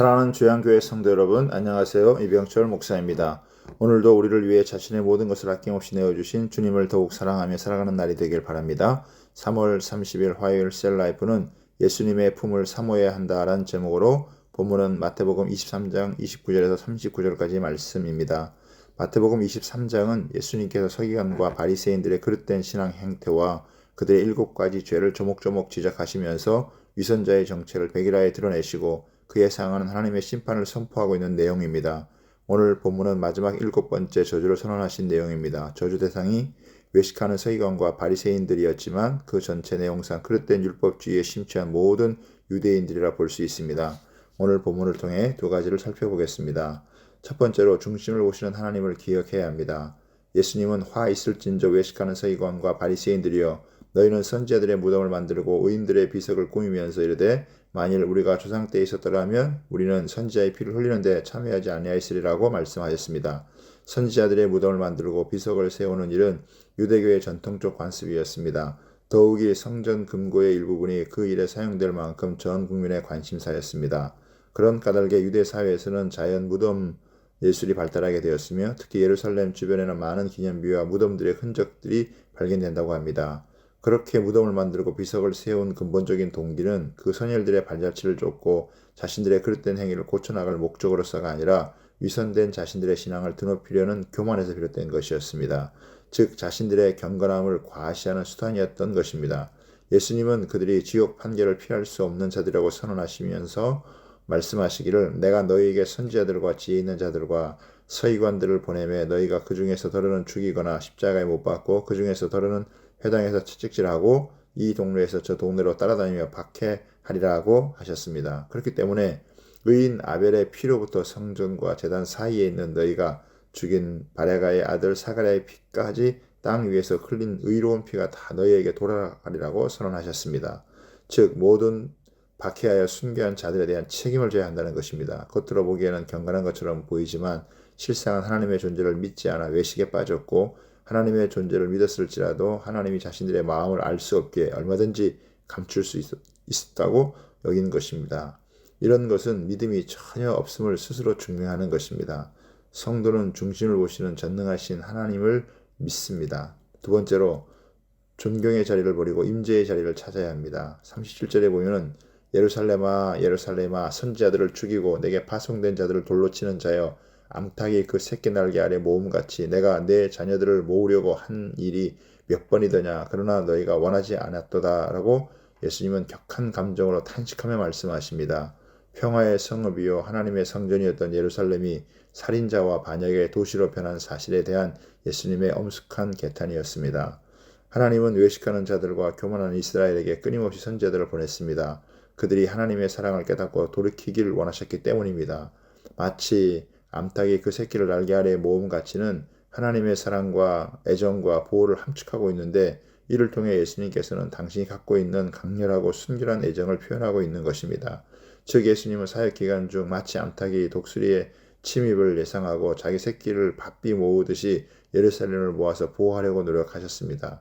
사랑하는 주양교회 성도 여러분, 안녕하세요. 이병철 목사입니다. 오늘도 우리를 위해 자신의 모든 것을 아낌없이 내어주신 주님을 더욱 사랑하며 살아가는 날이 되길 바랍니다. 3월 30일 화요일 셀라이프는 예수님의 품을 사모해야 한다라는 제목으로 본문은 마태복음 23장 29절에서 39절까지 말씀입니다. 마태복음 23장은 예수님께서 서기관과 바리새인들의 그릇된 신앙 행태와 그들의 일곱 가지 죄를 조목조목 지적하시면서 위선자의 정체를 백일하에 드러내시고 그에 상하는 하나님의 심판을 선포하고 있는 내용입니다. 오늘 본문은 마지막 일곱 번째 저주를 선언하신 내용입니다. 저주 대상이 외식하는 서기관과 바리새인들이었지만 그 전체 내용상 그릇된 율법주의에 심취한 모든 유대인들이라 볼 수 있습니다. 오늘 본문을 통해 두 가지를 살펴보겠습니다. 첫 번째로 중심을 보시는 하나님을 기억해야 합니다. 예수님은 화 있을진저 외식하는 서기관과 바리새인들이여 너희는 선지자들의 무덤을 만들고 의인들의 비석을 꾸미면서 이르되 만일 우리가 조상 때 있었더라면 우리는 선지자의 피를 흘리는데 참여하지 아니하였으리라고 말씀하셨습니다. 선지자들의 무덤을 만들고 비석을 세우는 일은 유대교의 전통적 관습이었습니다. 더욱이 성전 금고의 일부분이 그 일에 사용될 만큼 전 국민의 관심사였습니다. 그런 까닭에 유대 사회에서는 자연 무덤 예술이 발달하게 되었으며 특히 예루살렘 주변에는 많은 기념비와 무덤들의 흔적들이 발견된다고 합니다. 그렇게 무덤을 만들고 비석을 세운 근본적인 동기는 그 선열들의 발자취를 쫓고 자신들의 그릇된 행위를 고쳐나갈 목적으로서가 아니라 위선된 자신들의 신앙을 드높이려는 교만에서 비롯된 것이었습니다. 즉 자신들의 경건함을 과시하는 수단이었던 것입니다. 예수님은 그들이 지옥 판결을 피할 수 없는 자들이라고 선언하시면서 말씀하시기를 내가 너희에게 선지자들과 지혜 있는 자들과 서기관들을 보내매 너희가 그 중에서 더러는 죽이거나 십자가에 못 박고 그 중에서 더러는 회당에서 채찍질하고 이 동네에서 저 동네로 따라다니며 박해하리라고 하셨습니다. 그렇기 때문에 의인 아벨의 피로부터 성전과 재단 사이에 있는 너희가 죽인 바레가의 아들 사가랴의 피까지 땅 위에서 흘린 의로운 피가 다 너희에게 돌아가리라고 선언하셨습니다. 즉 모든 박해하여 순교한 자들에 대한 책임을 져야 한다는 것입니다. 겉으로 보기에는 경건한 것처럼 보이지만 실상은 하나님의 존재를 믿지 않아 외식에 빠졌고 하나님의 존재를 믿었을지라도 하나님이 자신들의 마음을 알 수 없게 얼마든지 감출 수 있었다고 여긴 것입니다. 이런 것은 믿음이 전혀 없음을 스스로 증명하는 것입니다. 성도는 중심을 보시는 전능하신 하나님을 믿습니다. 두 번째로 존경의 자리를 버리고 임재의 자리를 찾아야 합니다. 37절에 보면은 예루살렘아 예루살렘아 선지자들을 죽이고 내게 파송된 자들을 돌로 치는 자여 암탉이 그 새끼 날개 아래 모음같이 내가 내 자녀들을 모으려고 한 일이 몇 번이더냐 그러나 너희가 원하지 않았도다라고 예수님은 격한 감정으로 탄식하며 말씀하십니다. 평화의 성읍이요 하나님의 성전이었던 예루살렘이 살인자와 반역의 도시로 변한 사실에 대한 예수님의 엄숙한 개탄이었습니다. 하나님은 외식하는 자들과 교만한 이스라엘에게 끊임없이 선제들을 보냈습니다. 그들이 하나님의 사랑을 깨닫고 돌이키기를 원하셨기 때문입니다. 마치 암탉이 그 새끼를 날개 아래 모음 가치는 하나님의 사랑과 애정과 보호를 함축하고 있는데 이를 통해 예수님께서는 당신이 갖고 있는 강렬하고 순결한 애정을 표현하고 있는 것입니다. 즉 예수님은 사역 기간 중 마치 암탉이 독수리의 침입을 예상하고 자기 새끼를 바삐 모으듯이 예루살렘을 모아서 보호하려고 노력하셨습니다.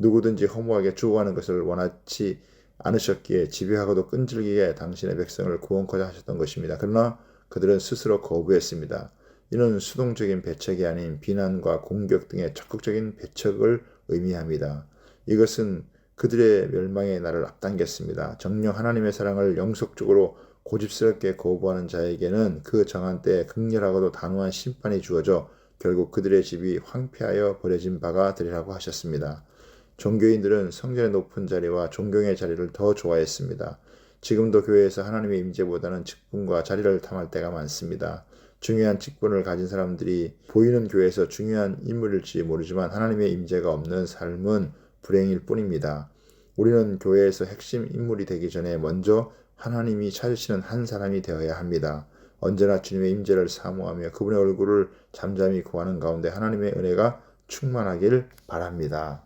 누구든지 허무하게 죽어가는 것을 원하지 않으셨기에 집요하고도 끈질기게 당신의 백성을 구원코자 하셨던 것입니다. 그러나 그들은 스스로 거부했습니다. 이는 수동적인 배척이 아닌 비난과 공격 등의 적극적인 배척을 의미합니다. 이것은 그들의 멸망의 날을 앞당겼습니다. 정령 하나님의 사랑을 영속적으로 고집스럽게 거부하는 자에게는 그 정한 때 극렬하고도 단호한 심판이 주어져 결국 그들의 집이 황폐하여 버려진 바가 되리라고 하셨습니다. 종교인들은 성전의 높은 자리와 존경의 자리를 더 좋아했습니다. 지금도 교회에서 하나님의 임재보다는 직분과 자리를 탐할 때가 많습니다. 중요한 직분을 가진 사람들이 보이는 교회에서 중요한 인물일지 모르지만 하나님의 임재가 없는 삶은 불행일 뿐입니다. 우리는 교회에서 핵심 인물이 되기 전에 먼저 하나님이 찾으시는 한 사람이 되어야 합니다. 언제나 주님의 임재를 사모하며 그분의 얼굴을 잠잠히 구하는 가운데 하나님의 은혜가 충만하길 바랍니다.